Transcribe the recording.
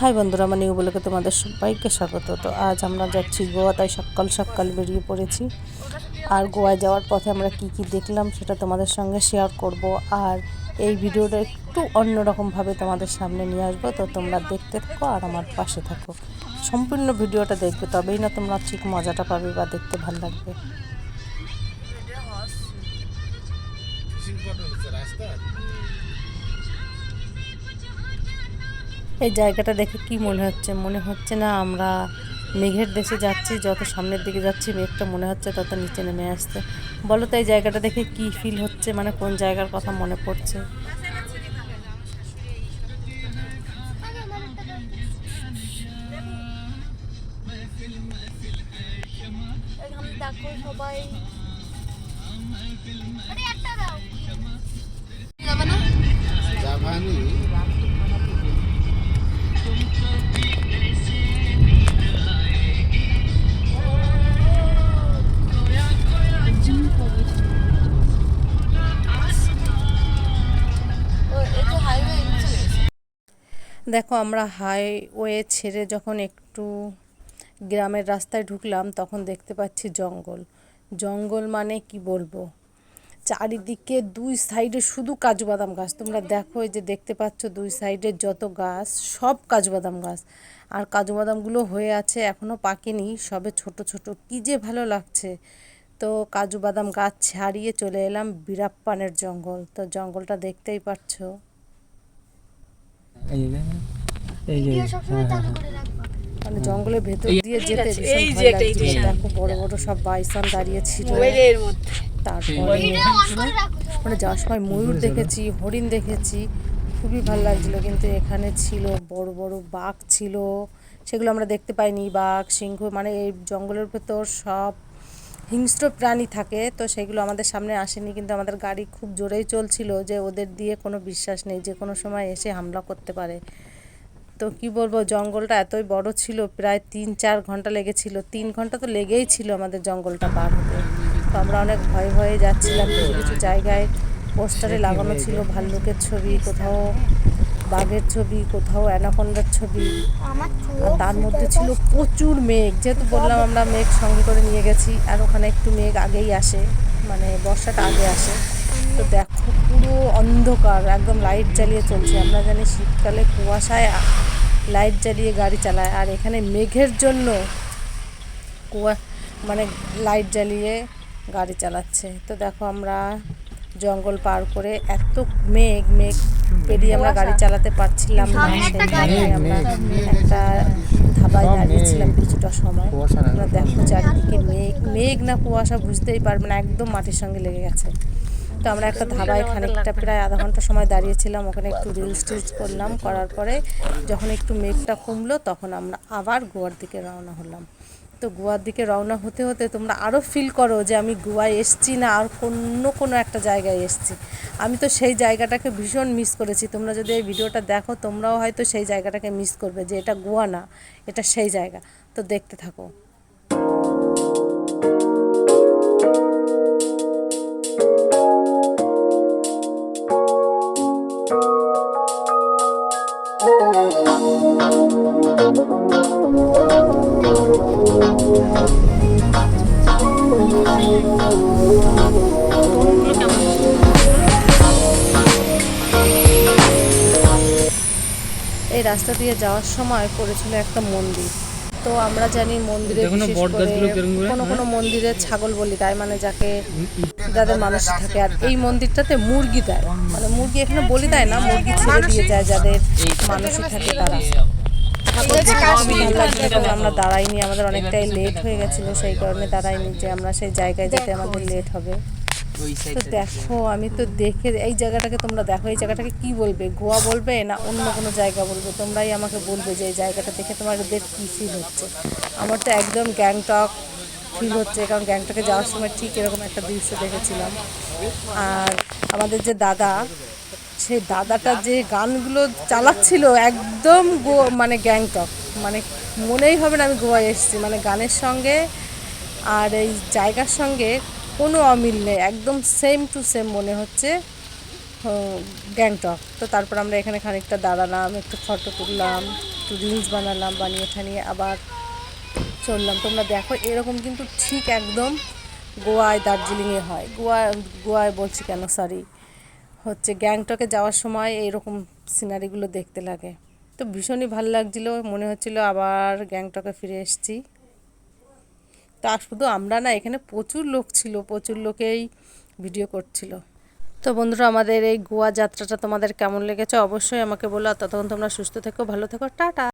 High বন্ধুরা, আমার new বলেকে তোমাদের সবাইকে স্বাগত। তো আজ আমরা যাচ্ছি গোয়া, তাই সকাল সকাল বেরিয়ে পড়েছি। আর গোয়ায় যাওয়ার পথে আমরা কি কি দেখলাম সেটা তোমাদের সঙ্গে শেয়ার করব। আর এই ভিডিওটা একটু অন্যরকমভাবে তোমাদের সামনে নিয়ে আসব। তো তোমরা দেখতে থাকো আর আমার পাশে থাকো। সম্পূর্ণ ভিডিওটা দেখবে, তবেই না তোমরা ঠিক মজাটা পাবে বা দেখতে ভালো লাগবে। এই জায়গাটা দেখে কি মনে হচ্ছে? মনে হচ্ছে না আমরা মেঘের দেশে যাচ্ছি, যত সামনের দিকে যাচ্ছি, মেঘটা মনে হচ্ছে তত নিচে নেমে আসছে। বলো তো এই জায়গাটা দেখে কি ফিল হচ্ছে? মানে কোন জায়গার কথা মনে পড়ছে? সবাই দেখো, আমরা হাইওয়ে ছেড়ে যখন একটু গ্রামের রাস্তায় ঢুকলাম, তখন দেখতে পাচ্ছি জঙ্গল। জঙ্গল মানে কি বলব? চারিদিকে দুই সাইডে শুধু কাজু বাদাম গাছ। তোমরা দেখো এই যে দেখতে পাচ্ছ দুই সাইডে যত গাছ সব কাজু বাদাম গাছ। আর কাজু বাদামগুলো হয়ে আছে এখনও পাকেনি। সবে ছোট ছোট কী যে ভালো লাগছে। তো কাজু বাদাম গাছ ছাড়িয়ে চলে এলাম বিরাপ্পানের জঙ্গল। তো জঙ্গলটা দেখতেই পাচ্ছো। এই যে এই যে ভিডিও সবসময় চালু করে রাখবা। মানে জঙ্গলের ভেতর দিয়ে যেতে দেখো বড় বড় সব বাইসান দাঁড়িয়ে ছিল। তারপরে মানে যাওয়ার সময় ময়ূর দেখেছি হরিণ দেখেছি খুবই ভালো লাগছিল। কিন্তু এখানে ছিল বড় বড় বাঘ ছিল সেগুলো আমরা দেখতে পাইনি। বাঘ সিংহ মানে এই জঙ্গলের ভেতর সব হিংস্র প্রাণী থাকে তো সেগুলো আমাদের সামনে আসেনি। কিন্তু আমাদের গাড়ি খুব জোরেই চলছিল যে ওদের দিয়ে কোনো বিশ্বাস নেই যে কোনো সময় এসে হামলা করতে পারে। তো কি বলব জঙ্গলটা এতই বড় ছিল প্রায় তিন চার ঘণ্টা লেগেছিল। তিন ঘণ্টা তো লেগেই ছিল আমাদের জঙ্গলটা পার হতে। আমরা অনেক ভয়ে ভয়ে যাচ্ছিলাম কিছু কিছু জায়গায় পোস্টারে লাগানো ছিল ভাল্লুকের ছবি কোথাও বাঘের ছবি কোথাও অ্যানাকোন্ডার ছবি। তার মধ্যে ছিল প্রচুর মেঘ যেহেতু বললাম আমরা মেঘ সঙ্গে করে নিয়ে গেছি আর ওখানে একটু মেঘ আগেই আসে মানে বর্ষাটা আগে আসে। তো দেখো পুরো অন্ধকার একদম লাইট জ্বালিয়ে চলছে। আমরা জানি শীতকালে কুয়াশায় লাইট জ্বালিয়ে গাড়ি চালায় আর এখানে মেঘের জন্য কুয়া মানে লাইট জ্বালিয়ে গাড়ি চালাচ্ছে। তো দেখো আমরা জঙ্গল পার করে এত মেঘ মেঘ পেরিয়ে আমরা গাড়ি চালাতে পারছিলাম না। একটা সেই আমরা একটা ধাবায় দাঁড়িয়েছিলাম কিছুটা সময়। কুয়াশা আমরা দেখো চারিদিকে মেঘ মেঘ না কুয়াশা বুঝতেই পারবে না একদম মাটির সঙ্গে লেগে গেছে। তো আমরা একটা ধাবায় খানিকটা প্রায় আধা ঘণ্টা সময় দাঁড়িয়েছিলাম ওখানে একটু রিলস টিলস করলাম করার পরে যখন একটু মেঘটা কমলো তখন আমরা আবার গোয়ার দিকে রওনা হলাম। তো গোয়ার দিকে রওনা হতে হতে তোমরা আরও ফিল করো যে আমি গোয়ায় এসছি না, আর অন্য কোনো একটা জায়গায় এসছি। আমি তো সেই জায়গাটাকে ভীষণ মিস করেছি। তোমরা যদি এই ভিডিওটা দেখো, তোমরাও হয়তো সেই জায়গাটাকে মিস করবে যে এটা গোয়া না, এটা সেই জায়গা। তো দেখতে থাকো। এই রাস্তা দিয়ে যাওয়ার সময় পড়েছিল একটা মন্দির। তো আমরা জানি মন্দিরে কোনো কোনো মন্দিরে ছাগল বলি দেয় মানে যাকে যাদের মানুষ থাকে। আর এই মন্দিরটাতে মুরগি দেয় মানে মুরগি এখানে বলি দেয় না মুরগি ছেড়ে দিয়ে যায় যাদের মানুষই থাকে তারা। আমরা দাঁড়াইনি আমাদের অনেকটাই লেট হয়ে গেছিল সেই কারণে দাঁড়াইনি যে আমরা সেই জায়গায় যেতে আমাদের লেট হবে। তো দেখো। আমি তো দেখে এই জায়গাটাকে তোমরা দেখো এই জায়গাটাকে কি বলবে? গোয়া বলবে না অন্য কোনো জায়গা বলবে? তোমরাই আমাকে বলবে যে এই জায়গাটা দেখে তোমাদের কী ফিল হচ্ছে। আমার তো একদম গ্যাংটক ফিল হচ্ছে কারণ গ্যাংটকে যাওয়ার সময় ঠিক এরকম একটা দৃশ্য দেখেছিলাম। আর আমাদের যে দাদা সেই দাদাটা যে গানগুলো চালাচ্ছিল একদম গো মানে গ্যাংটক। মানে মনেই হবে না আমি গোয়ায় এসেছি। মানে গানের সঙ্গে আর এই জায়গার সঙ্গে কোনো অমিল নেই, একদম সেম টু সেম মনে হচ্ছে গ্যাংটক। তো তারপর আমরা এখানে খানিকটা দাঁড়ালাম, একটু ফটো তুললাম, একটু রিলস বানালাম, বানিয়ে ঠানিয়ে আবার চললাম। তোমরা দেখো, এরকম কিন্তু ঠিক একদম গোয়ায়, দার্জিলিংয়ে হয়। গোয়া, গোয়ায় বলছি কেন সরি হচ্ছে গ্যাংটকে যাওয়ার সময় এইরকম সিনারিগুলো দেখতে লাগে। তো ভীষণই ভালো লাগছিল, মনে হচ্ছিল আবার গ্যাংটকে ফিরে এসেছি। তা শুধু আমরা না, এখানে প্রচুর লোক ছিল, প্রচুর লোকেই ভিডিও করছিল। তো বন্ধুরা, আমাদের এই গোয়া যাত্রাটা তোমাদের কেমন লেগেছে অবশ্যই আমাকে বলো। ততক্ষণ তোমরা সুস্থ থেকো, ভালো থেকো, টাটা!